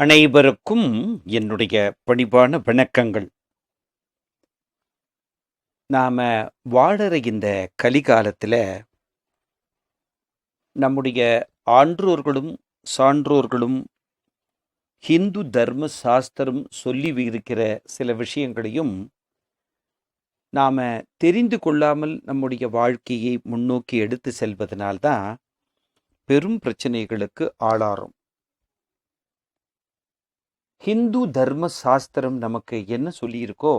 அனைவருக்கும் என்னுடைய பணிவான வணக்கங்கள். நாம வாழற இந்த கலிகாலத்தில் நம்முடைய ஆன்றோர்களும் சான்றோர்களும் ஹிந்து தர்ம சாஸ்திரம் சொல்லி இருக்கிற சில விஷயங்களையும் நாம் தெரிந்து கொள்ளாமல் நம்முடைய வாழ்க்கையை முன்னோக்கி எடுத்து செல்வதனால்தான் பெரும் பிரச்சனைகளுக்கு ஆளாறும். ஹிந்து தர்ம சாஸ்திரம் நமக்கு என்ன சொல்லியிருக்கோ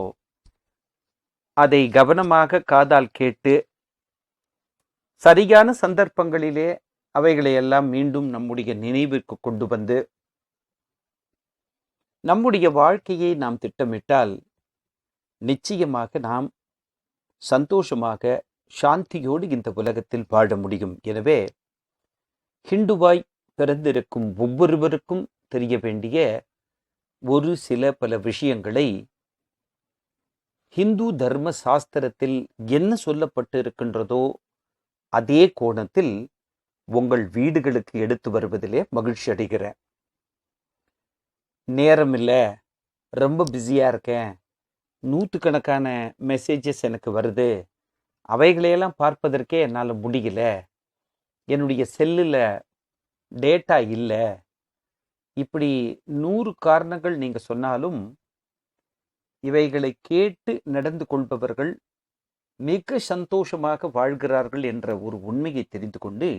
அதை கவனமாக காதால் கேட்டு சரியான சந்தர்ப்பங்களிலே அவைகளை எல்லாம் மீண்டும் நம்முடைய நினைவிற்கு கொண்டு வந்து நம்முடைய வாழ்க்கையை நாம் திட்டமிட்டால் நிச்சயமாக நாம் சந்தோஷமாக சாந்தியோடு இந்த உலகத்தில் வாழ முடியும். எனவே ஹிண்டுவாய் பிறந்திருக்கும் ஒவ்வொருவருக்கும் தெரிய வேண்டிய ஒரு சில பல விஷயங்களை ஹிந்து தர்ம சாஸ்திரத்தில் என்ன சொல்லப்பட்டு இருக்கின்றதோ அதே கோணத்தில் உங்கள் வீடுகளுக்கு எடுத்து வருவதிலே மகிழ்ச்சி அடைகிறேன். நேரம் இல்லை ரொம்ப பிஸியாக இருக்கேன். நூற்றுக்கணக்கான மெசேஜஸ் எனக்கு வருது. அவைகளையெல்லாம் பார்ப்பதற்கே என்னால் முடியல. என்னுடைய செல்லில் டேட்டா இல்லை. இப்படி நூறு காரணங்கள் நீங்க சொன்னாலும் இவைகளை கேட்டு நடந்து கொள்பவர்கள் மிக சந்தோஷமாக வாழ்கிறார்கள் என்ற ஒரு உண்மையை தெரிந்து கொண்டு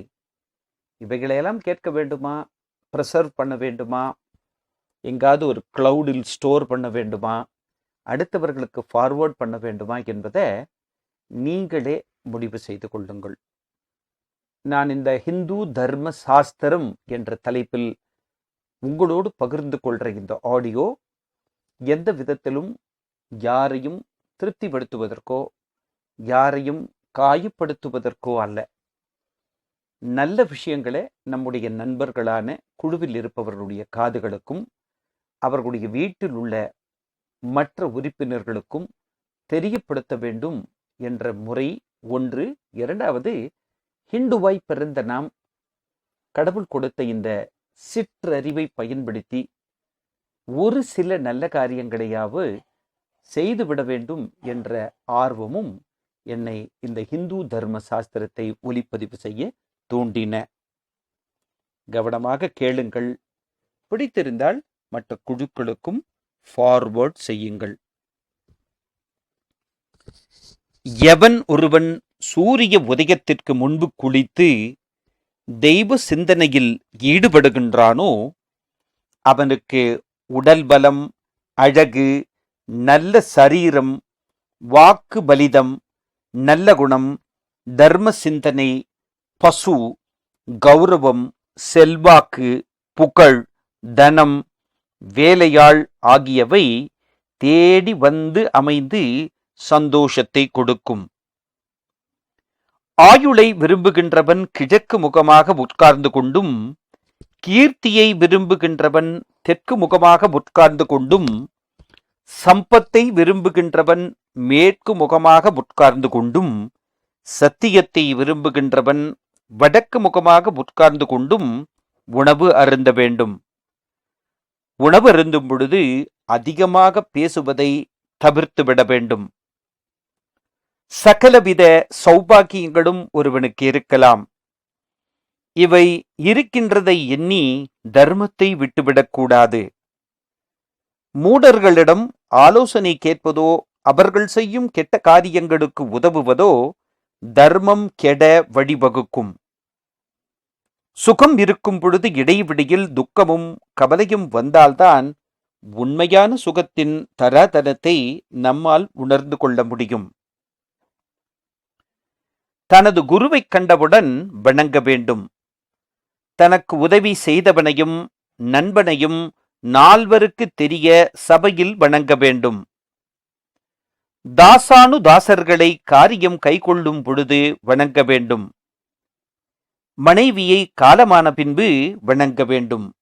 இவைகளையெல்லாம் கேட்க வேண்டுமா? ப்ரெசர்வ் பண்ண வேண்டுமா? எங்காவது ஒரு க்ளவுடில் ஸ்டோர் பண்ண வேண்டுமா? அடுத்தவர்களுக்கு ஃபார்வர்ட் பண்ண வேண்டுமா? என்பதை நீங்களே முடிவு செய்து கொள்ளுங்கள். நான் இந்த ஹிந்து தர்ம சாஸ்திரம் என்ற தலைப்பில் உங்களோடு பகிர்ந்து கொள்ற இந்த ஆடியோ எந்த விதத்திலும் யாரையும் திருப்திப்படுத்துவதற்கோ யாரையும் காயப்படுத்துவதற்கோ அல்ல. நல்ல விஷயங்களை நம்முடைய நண்பர்களான குழுவில் இருப்பவர்களுடைய காதுகளுக்கும் அவர்களுடைய வீட்டில் உள்ள மற்ற உறுப்பினர்களுக்கும் தெரியப்படுத்த வேண்டும் என்ற முறை ஒன்று. இரண்டாவது ஹிந்துவாய் பிறந்த நாம் கடவுள் கொடுத்த இந்த சிற்றறிவை பயன்படுத்தி ஒரு சில நல்ல காரியங்களையாவது செய்துவிட வேண்டும் என்ற ஆர்வமும் என்னை இந்த ஹிந்து தர்ம சாஸ்திரத்தை ஒலிப்பதிவு செய்ய தூண்டின. கவனமாக கேளுங்கள். பிடித்திருந்தால் மற்ற குழுக்களுக்கும் ஃபார்வர்ட் செய்யுங்கள். எவன் ஒருவன் சூரிய உதயத்திற்கு முன்பு குளித்து தெய்வ சிந்தனையில் ஈடுபடுகின்றானோ அவனுக்கு உடல் பலம் அழகு நல்ல சரீரம் வாக்கு பலிதம் நல்ல குணம் தர்ம சிந்தனை பசு கௌரவம் செல்வாக்கு புகழ் தனம் வேலையாள் ஆகியவை தேடி வந்து அமைந்து சந்தோஷத்தை கொடுக்கும். ஆயுளை விரும்புகின்றவன் கிழக்கு முகமாக உட்கார்ந்து கொண்டும் கீர்த்தியை விரும்புகின்றவன் தெற்கு முகமாக உட்கார்ந்து கொண்டும் சம்பத்தை விரும்புகின்றவன் மேற்கு முகமாக உட்கார்ந்து கொண்டும் சத்தியத்தை விரும்புகின்றவன் வடக்கு முகமாக உட்கார்ந்து கொண்டும் உணவு அருந்த வேண்டும். உணவு அருந்தும் பொழுது அதிகமாக பேசுவதை தவிர்த்து விட வேண்டும். சகலவித சௌபாக்கியங்களும் ஒருவனுக்கு இருக்கலாம். இவை இருக்கின்றதை எண்ணி தர்மத்தை விட்டுவிடக்கூடாது. மூடர்களிடம் ஆலோசனை கேட்பதோ அவர்கள் செய்யும் கெட்ட காரியங்களுக்கு உதவுவதோ தர்மம் கெட வழிவகுக்கும். சுகம் இருக்கும் பொழுது இடைவெளியில் துக்கமும் கவலையும் வந்தால்தான் உண்மையான சுகத்தின் தராதரத்தை நம்மால் உணர்ந்து கொள்ள முடியும். தனது குருவைக் கண்டவுடன் வணங்க வேண்டும். தனக்கு உதவி செய்தவனையும் நண்பனையும் நால்வருக்கு தெரிய சபையில் வணங்க வேண்டும். தாசானு தாசர்களை காரியம் கைக்கொள்ளும் பொழுது வணங்க வேண்டும். மனைவியை காலமான பின்பு வணங்க வேண்டும்.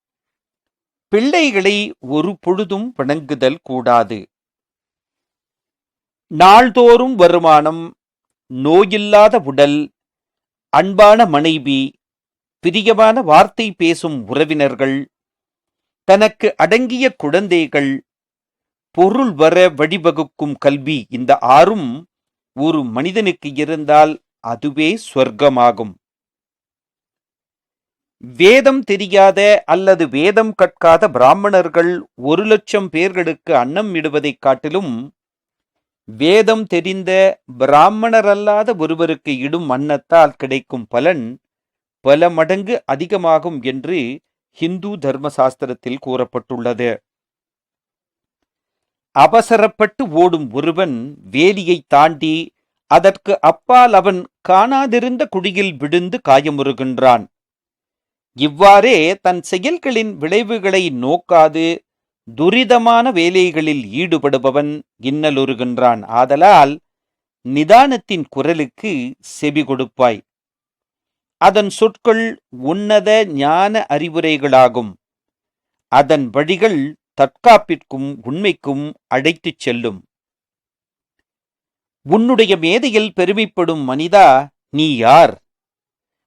பிள்ளைகளை ஒரு பொழுதும் வணங்குதல் கூடாது. நாள்தோறும் வருமானம் நோயில்லாத உடல் அன்பான மனைவி பிரியமான வார்த்தை பேசும் உறவினர்கள் தனக்கு அடங்கிய குழந்தைகள் பொருள் வர வழிவகுக்கும் கல்வி இந்த ஆறும் ஒரு மனிதனுக்கு இருந்தால் அதுவே சொர்க்கமாகும். வேதம் தெரியாத அல்லது வேதம் கற்காத பிராமணர்கள் ஒரு லட்சம் பேர்களுக்கு அன்னம் இடுவதைக் காட்டிலும் வேதம் தெரிந்த பிராமணரல்லாத ஒருவருக்கு இடும் அன்னத்தால் கிடைக்கும் பலன் பல மடங்கு அதிகமாகும் என்று ஹிந்து தர்மசாஸ்திரத்தில் கூறப்பட்டுள்ளது. அவசரப்பட்டு ஓடும் ஒருவன் வேலியை தாண்டி அதற்கு அப்பால் அவன் காணாதிருந்த குடியில் விழுந்து காயமுறுகின்றான். இவ்வாறே தன் செயல்களின் விளைவுகளை நோக்காது துரிதமான வேலைகளில் ஈடுபடுபவன் இன்னலுருகின்றான். ஆதலால் நிதானத்தின் குரலுக்கு செவி கொடுப்பாய். அதன் சொற்கள் உன்னத ஞான அறிவுரைகளாகும். அதன் வழிகள் தற்காப்பிற்கும் உண்மைக்கும் அழைத்துச் செல்லும். உன்னுடைய மேதையில் பெருமைப்படும் மனிதா நீ யார்?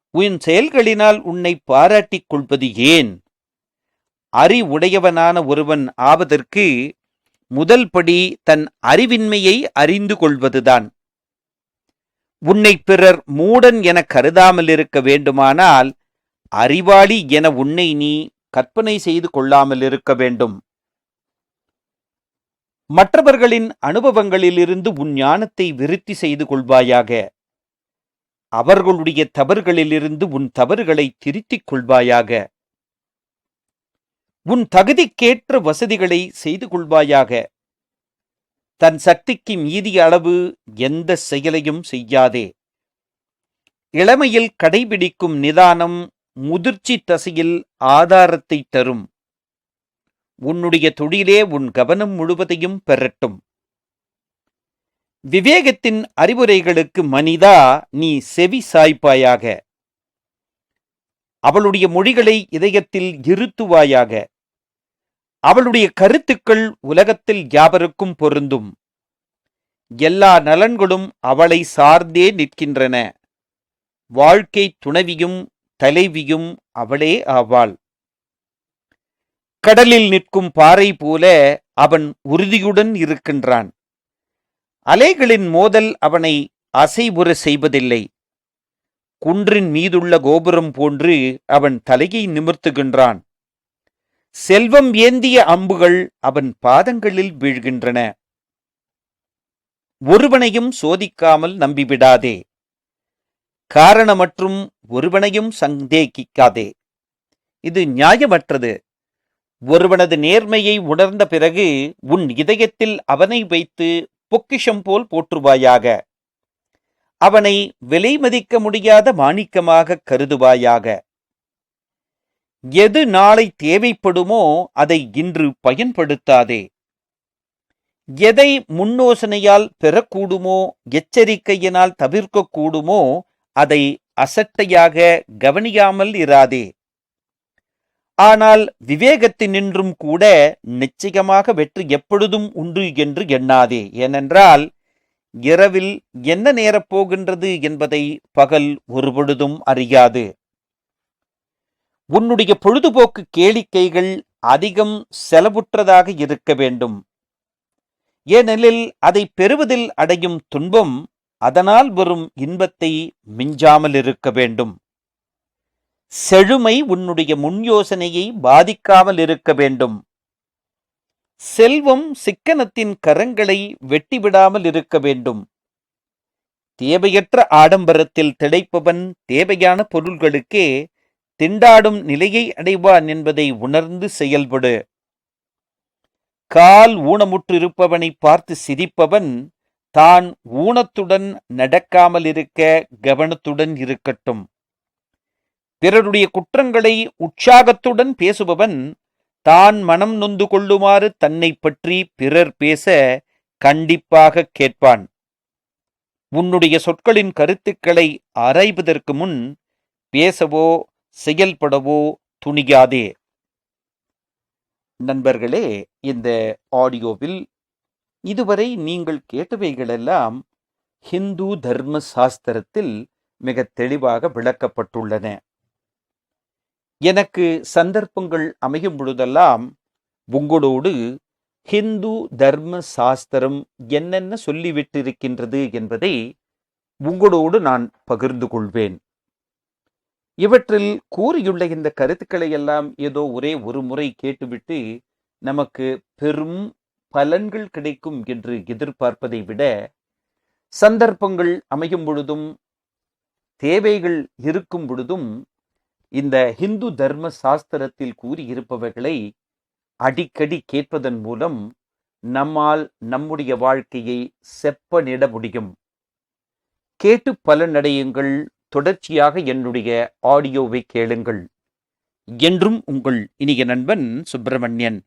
உன் செயல்களினால் உன்னை பாராட்டிக் கொள்வது ஏன்? அறிவுடையவனான ஒருவன் ஆவதற்கு முதல் படி தன் அறிவின்மையை அறிந்து கொள்வதுதான். உன்னை பிறர் மூடன் என கருதாமல் இருக்க வேண்டுமானால் அறிவாளி என உன்னை நீ கற்பனை செய்து கொள்ளாமல் இருக்க வேண்டும். மற்றவர்களின் அனுபவங்களிலிருந்து உன் ஞானத்தை விருத்தி செய்து கொள்வாயாக. அவர்களுடைய தவறுகளிலிருந்து உன் தவறுகளை திருத்திக் கொள்வாயாக. உன் தகுதிக்கேற்ற வசதிகளை செய்து கொள்வாயாக. தன் சக்திக்கு மீதிய அளவு எந்த செயலையும் செய்யாதே. இளமையில் கடைபிடிக்கும் நிதானம் முதிர்ச்சி தசையில் ஆதாரத்தை தரும். உன்னுடைய தொழிலே உன் கவனம் முழுவதையும் பெறட்டும். விவேகத்தின் அறிவுரைகளுக்கு மனிதா நீ செவி சாய்ப்பாயாக. அவளுடைய மொழிகளை இதயத்தில் இருத்துவாயாக. அவளுடைய கருத்துக்கள் உலகத்தில் யாவருக்கும் பொருந்தும். எல்லா நலன்களும் அவளை சார்ந்தே நிற்கின்றன. வாழ்க்கை துணைவியும் தலைவியும் அவளே ஆவாள். கடலில் நிற்கும் பாறை போல அவன் உறுதியுடன் இருக்கின்றான். அலைகளின் மோதல் அவனை அசைவுற செய்வதில்லை. குன்றின் மீதுள்ள கோபுரம் போன்று அவன் தலையை நிமிர்த்துகின்றான். செல்வம் ஏந்திய அம்புகள் அவன் பாதங்களில் வீழ்கின்றன. ஒருவனையும் சோதிக்காமல் நம்பிவிடாதே. காரணமற்றும் ஒருவனையும் சந்தேகிக்காதே. இது நியாயமற்றது. ஒருவனது நேர்மையை உணர்ந்த பிறகு உன் இதயத்தில் அவனை வைத்து பொக்கிஷம் போல் போற்றுவாயாக. அவனை விலை மதிக்க முடியாத மாணிக்கமாக கருதுவாயாக. எது நாளை தேவைப்படுமோ அதை இன்று பயன்படுத்தாதே. எதை முன்னோசனையால் பெறக்கூடுமோ எச்சரிக்கையினால் தவிர்க்கக்கூடுமோ அதை அசட்டையாக கவனியாமல் இராதே. ஆனால் விவேகத்தினின்றும் கூட நிச்சயமாக வெற்றி எப்பொழுதும் உண்டு என்று எண்ணாதே. ஏனென்றால் இரவில் என்ன நேரப் போகின்றது என்பதை பகல் ஒருபொழுதும் அறியாது. உன்னுடைய பொழுதுபோக்கு கேளிக்கைகள் அதிகம் செலவுற்றதாக இருக்க வேண்டும். ஏனெனில் அதை பெறுவதில் அடையும் துன்பம் அதனால் வரும் இன்பத்தை மிஞ்சாமல் இருக்க வேண்டும். செழுமை உன்னுடைய முன் யோசனையை பாதிக்காமல் இருக்க வேண்டும். செல்வம் சிக்கனத்தின் கரங்களை வெட்டிவிடாமல் இருக்க வேண்டும். தேவையற்ற ஆடம்பரத்தில் திளைப்பவன் தேவையான பொருள்களுக்கே திண்டாடும் நிலையை அடைவான் என்பதை உணர்ந்து செயல்படு. கால் ஊனமுற்றிருப்பவனை பார்த்து சிரிப்பவன் தான் ஊனத்துடன் நடக்காமல் இருக்க கவனத்துடன் இருக்கட்டும். பிறருடைய குற்றங்களை உற்சாகத்துடன் பேசுபவன் தான் மனம் நொந்து கொள்ளுமாறு தன்னை பற்றி பிறர் பேச கண்டிப்பாக கேட்பான். உன்னுடைய சொற்களின் கருத்துக்களை ஆராய்வதற்கு முன் பேசவோ செயல்படவோ துணியாதே. நண்பர்களே இந்த ஆடியோவில் இதுவரை நீங்கள் கேட்டவைகளெல்லாம் ஹிந்து தர்ம சாஸ்திரத்தில் மிக தெளிவாக விளக்கப்பட்டுள்ளன. எனக்கு சந்தர்ப்பங்கள் அமையும் பொழுதெல்லாம் உங்களோடு ஹிந்து தர்ம சாஸ்திரம் என்னென்ன சொல்லிவிட்டிருக்கின்றது என்பதை உங்களோடு நான் பகிர்ந்து கொள்வேன். இவற்றில் கூறியுள்ள இந்த கருத்துக்களை எல்லாம் ஏதோ ஒரே ஒரு முறை கேட்டுவிட்டு நமக்கு பெரும் பலன்கள் கிடைக்கும் என்று எதிர்பார்ப்பதை விட சந்தர்ப்பங்கள் அமையும் பொழுதும் தேவைகள் இருக்கும் பொழுதும் இந்த ஹிந்து தர்ம சாஸ்திரத்தில் கூறியிருப்பவைகளை அடிக்கடி கேட்பதன் மூலம் நம்மால் நம்முடைய வாழ்க்கையை செப்பனிட முடியும். கேட்டு பலனடையுங்கள் தொடர்ச்சியாக என்னுடைய ஆடியோவை கேளுங்கள். என்றும் உங்கள் இனிய நண்பன் சுப்பிரமணியன்.